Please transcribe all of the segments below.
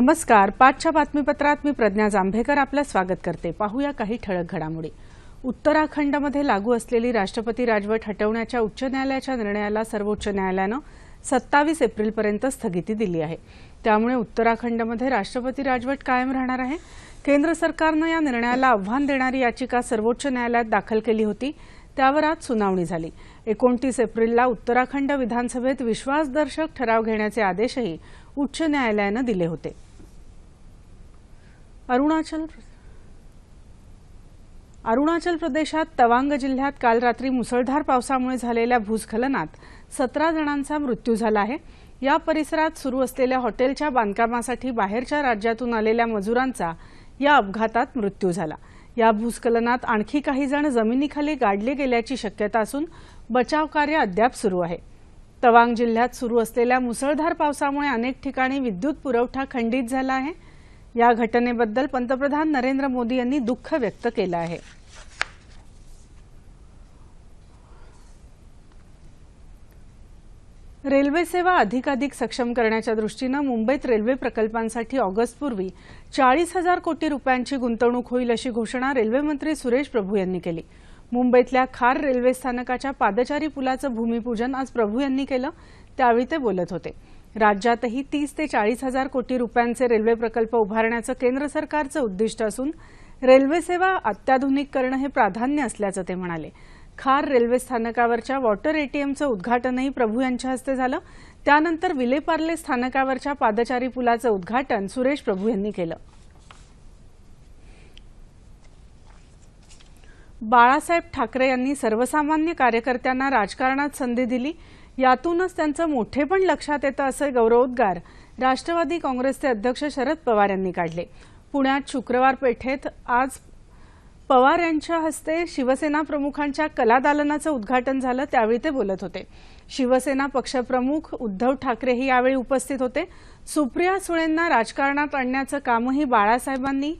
नमस्कार. पाचच्या बातमीपत्रात मी प्रज्ञा जांभेकर आपलं स्वागत करते. पाहूया काही ठळक घडामोडी. उत्तराखंडमध्ये लागू असलेली राष्ट्रपती राजवट हटवण्याच्या उच्च न्यायालयाच्या निर्णयाला सर्वोच्च न्यायालयानं सत्तावीस एप्रिलपर्यंत स्थगिती दिली आहे. त्यामुळे उत्तराखंडमध्ये राष्ट्रपती राजवट कायम राहणार आहे. केंद्र सरकारनं या निर्णयाला आव्हान देणारी याचिका सर्वोच्च न्यायालयात दाखल केली होती. त्यावर आज सुनावणी झाली. एकोणतीस एप्रिलला उत्तराखंड विधानसभेत विश्वासदर्शक ठराव घेण्याचे आदेशही उच्च न्यायालयानं दिले होते. अरुणाचल अरुणाचल प्रदेशात तवांग जिल्ह्यात काल रात्री मुसळधार पावसामुळे झालेल्या भूस्खलनात सतरा जणांचा मृत्यू झाला आहे. या परिसरात सुरू असलेल्या हॉटेलच्या बांधकामासाठी बाहेरच्या राज्यातून आलेल्या मजुरांचा या अपघातात मृत्यू झाला. या भूस्खलनात आणखी काही जण जमिनीखाली गाडले गेल्याची शक्यता असून बचाव कार्य अद्याप सुरू आहे. तवांग जिल्ह्यात सुरू असलेल्या मुसळधार पावसामुळे अनेक ठिकाणी विद्युत पुरवठा खंडित झाला आहे. या घटनेबद्दल पंतप्रधान नरेंद्र मोदी यांनी दुःख व्यक्त केलं आहे. रेल्वे सेवा अधिकाधिक सक्षम करण्याच्या दृष्टीनं मुंबईत रेल्वे प्रकल्पांसाठी ऑगस्टपूर्वी चाळीस हजार कोटी रुपयांची गुंतवणूक होईल अशी घोषणा रेल्वेमंत्री सुरेश प्रभू यांनी केली. मुंबईतल्या खार रेल्वे स्थानकाच्या पादचारी पुलाचं भूमिपूजन आज प्रभू यांनी केलं त्यावेळी ते बोलत होते. राज्यातही तीस ते चाळीस हजार कोटी रुपयांचे रेल्वे प्रकल्प उभारण्याचं केंद्र सरकारचं उद्दिष्ट असून रेल्वे सेवा अत्याधुनिक करणं हे प्राधान्य असल्याचं ते म्हणाले. खार रेल्वे स्थानकावरच्या वॉटर एटीएमचं उद्घाटनही प्रभू यांच्या हस्ते झालं. त्यानंतर विलेपार्ले स्थानकावरच्या पादचारी पुलाचं उद्घाटन सुरेश प्रभू यांनी केलं. बाळासाहेब ठाकरे यांनी सर्वसामान्य कार्यकर्त्यांना राजकारणात संधी दिली. यातूनच त्यांचं मोठेपण लक्षात येतं असे गौरवोद्गार राष्ट्रवादी काँग्रेसचे अध्यक्ष शरद पवार यांनी काढले. पुण्यात शुक्रवार पेठेत आज पवार यांच्या हस्ते शिवसेना प्रमुखांच्या कलादालनाचं उद्घाटन झालं त्यावेळी ते बोलत होते. शिवसेना पक्षप्रमुख उद्धव ठाकरेही यावेळी उपस्थित होते. सुप्रिया सुळेंना राजकारणात आणण्याचं कामही बाळासाहेबांनी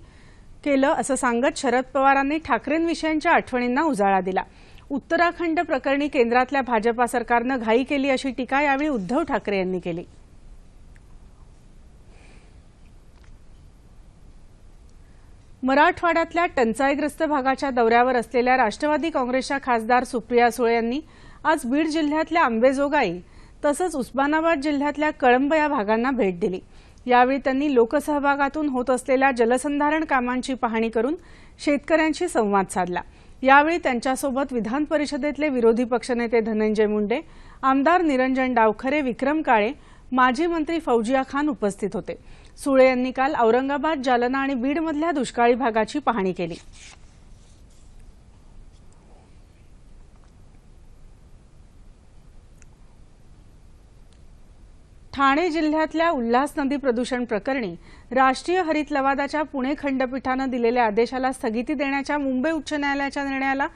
केलं असं सांगत शरद पवारांनी ठाकरेंविषयांच्या आठवणींना उजाळा दिला. उत्तराखंड प्रकरणी केंद्रातल्या भाजपा सरकारनं घाई केली अशी टीका यावेळी उद्धव ठाकरे यांनी केली. मराठवाड्यातल्या टंचाईग्रस्त भागाच्या दौऱ्यावर असलेल्या राष्ट्रवादी काँग्रेसच्या खासदार सुप्रिया सुळे यांनी आज बीड जिल्ह्यातल्या आंबेजोगाई तसंच उस्मानाबाद जिल्ह्यातल्या कळंब या भागांना भेट दिली. यावेळी त्यांनी लोकसहभागातून होत असलेल्या जलसंधारण कामांची पाहणी करून शेतकऱ्यांशी संवाद साधला. यावेळी त्यांच्यासोबत विधान परिषदेतले विरोधी पक्षनेते धनंजय मुंडे आमदार निरंजन डावखरे विक्रम काळे माजी मंत्री फौजिया खान उपस्थित होते. सुळे यांनी काल औरंगाबाद जालना आणि बीडमधल्या दुष्काळी भागाची पाहणी केली. ठाणे जिल्ह्यातल्या उल्हास नदी प्रदूषण प्रकरणी राष्ट्रीय हरित लवादाच्या पुणे खंडपीठानं दिलेल्या आदेशाला स्थगिती देण्याच्या मुंबई उच्च न्यायालयाच्या निर्णयाला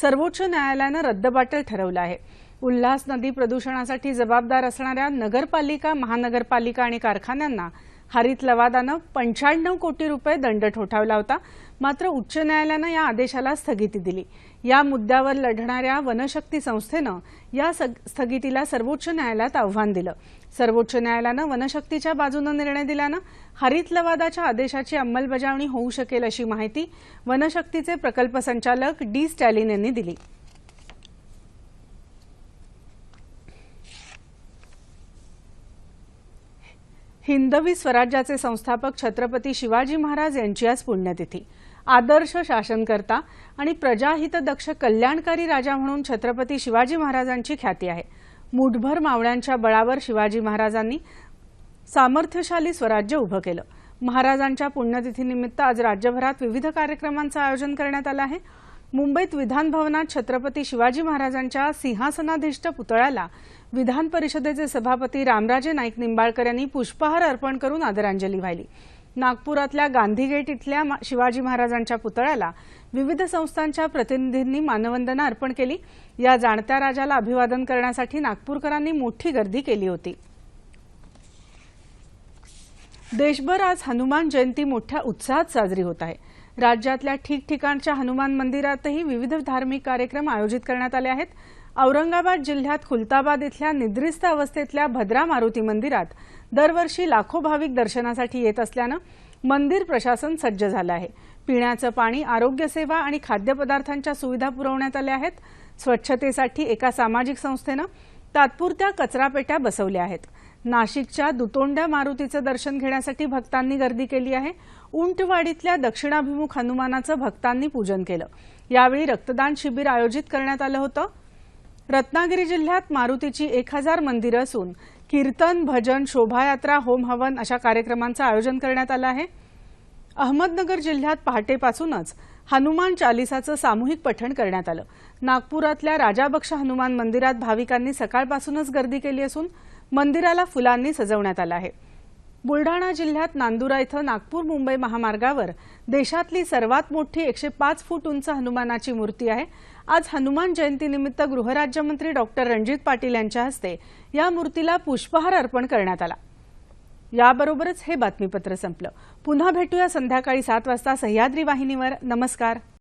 सर्वोच्च न्यायालयानं रद्दबाटल ठरवलं आहे. उल्हास नदी प्रदूषणासाठी जबाबदार असणाऱ्या नगरपालिका महानगरपालिका आणि कारखान्यांना हरित लवादानं पंच्याण्णव कोटी रुपये दंड ठोठावला होता. मात्र उच्च न्यायालयानं या आदेशाला स्थगिती दिली. या मुद्द्यावर लढणाऱ्या वनशक्ती संस्थेनं या स्थगितीला सर्वोच्च न्यायालयात आव्हान दिलं. सर्वोच्च न्यायालयानं वनशक्तीच्या बाजूनं निर्णय दिल्यानं हरित लवादाच्या आदेशाची अंमलबजावणी होऊ शकेल अशी माहिती वनशक्तीचे प्रकल्प संचालक डी स्टॅलिन यांनी दिली. हिंदवी स्वराज्याचे संस्थापक छत्रपती शिवाजी महाराज यांची आज पुण्यतिथी. आदर्श शासनकर्ता आणि प्रजाहितदक्ष कल्याणकारी राजा म्हणून छत्रपती शिवाजी महाराजांची ख्याती आहे. मुठभर मावळ्यांच्या बळावर शिवाजी महाराजांनी सामर्थ्यशाली स्वराज्य उभं केलं. महाराजांच्या पुण्यतिथीनिमित्त आज राज्यभरात विविध कार्यक्रमांचं आयोजन करण्यात आलं आहे. मुंबईत विधान भवनात छत्रपती शिवाजी महाराजांच्या सिंहासनाधिष्ट पुतळ्याला विधान परिषदेचे सभापती रामराजे नाईक निंबाळकर यांनी पुष्पहार अर्पण करून आदरांजली वाहिली. नागपुरातल्या गांधी गेट इथल्या शिवाजी महाराजांच्या पुतळ्याला विविध संस्थांच्या प्रतिनिधींनी मानवंदना अर्पण केली. या जाणत्या राजाला अभिवादन करण्यासाठी नागपूरकरांनी मोठी गर्दी केली होती. देशभर आज हनुमान जयंती मोठ्या उत्साहात साजरी होत आहे. राज्यातल्या ठिकठिकाणच्या हनुमान मंदिरातही विविध धार्मिक कार्यक्रम आयोजित करण्यात आले आहेत. औरंगाबाद जिल्ह्यात खुलताबाद इथल्या निद्रिस्त अवस्थेतल्या भद्रा मारुती मंदिरात दरवर्षी लाखो भाविक दर्शनासाठी येत असल्यानं मंदिर प्रशासन सज्ज झालं आहे. पिण्याचं पाणी आरोग्यसेवा आणि खाद्यपदार्थांच्या सुविधा पुरवण्यात आल्या आहेत. स्वच्छतेसाठी एका सामाजिक संस्थेनं तात्पुरत्या कचरापेट्या बसवल्या आहेत. नाशिकच्या दुतोंड्या मारुतीचं दर्शन घेण्यासाठी भक्तांनी गर्दी केली आहे. उंटवाडीतल्या दक्षिणाभिमुख हनुमानाचं भक्तांनी पूजन केलं. यावेळी रक्तदान शिबिर आयोजित करण्यात आलं होतं. रत्नागिरी जिल्ह्यात मारुतीची एक हजार मंदिरं असून कीर्तन भजन शोभायात्रा होम हवन अशा कार्यक्रमांचं आयोजन करण्यात आलं आहे. अहमदनगर जिल्ह्यात पहाटेपासूनच हनुमान चालिसाचं सामूहिक पठण करण्यात आलं. नागपुरातल्या राजाबक्ष हनुमान मंदिरात भाविकांनी सकाळपासूनच गर्दी केली असून मंदिराला फुलांनी सजवण्यात आलं आहे. बुलढाणा जिल्ह्यात नांदुरा इथं नागपूर मुंबई महामार्गावर देशातली सर्वात मोठी एकशे पाच फूट उंच हनुमानाची मूर्ती आहे. आज हनुमान जयंतीनिमित्त गृहराज्यमंत्री डॉक्टर रणजित पाटील यांच्या हस्ते या मूर्तीला पुष्पहार अर्पण करण्यात आला. याबरोबरच हे बातमीपत्र संपलं. पुन्हा भेटूया संध्याकाळी सात वाजता सह्याद्री वाहिनीवर. नमस्कार.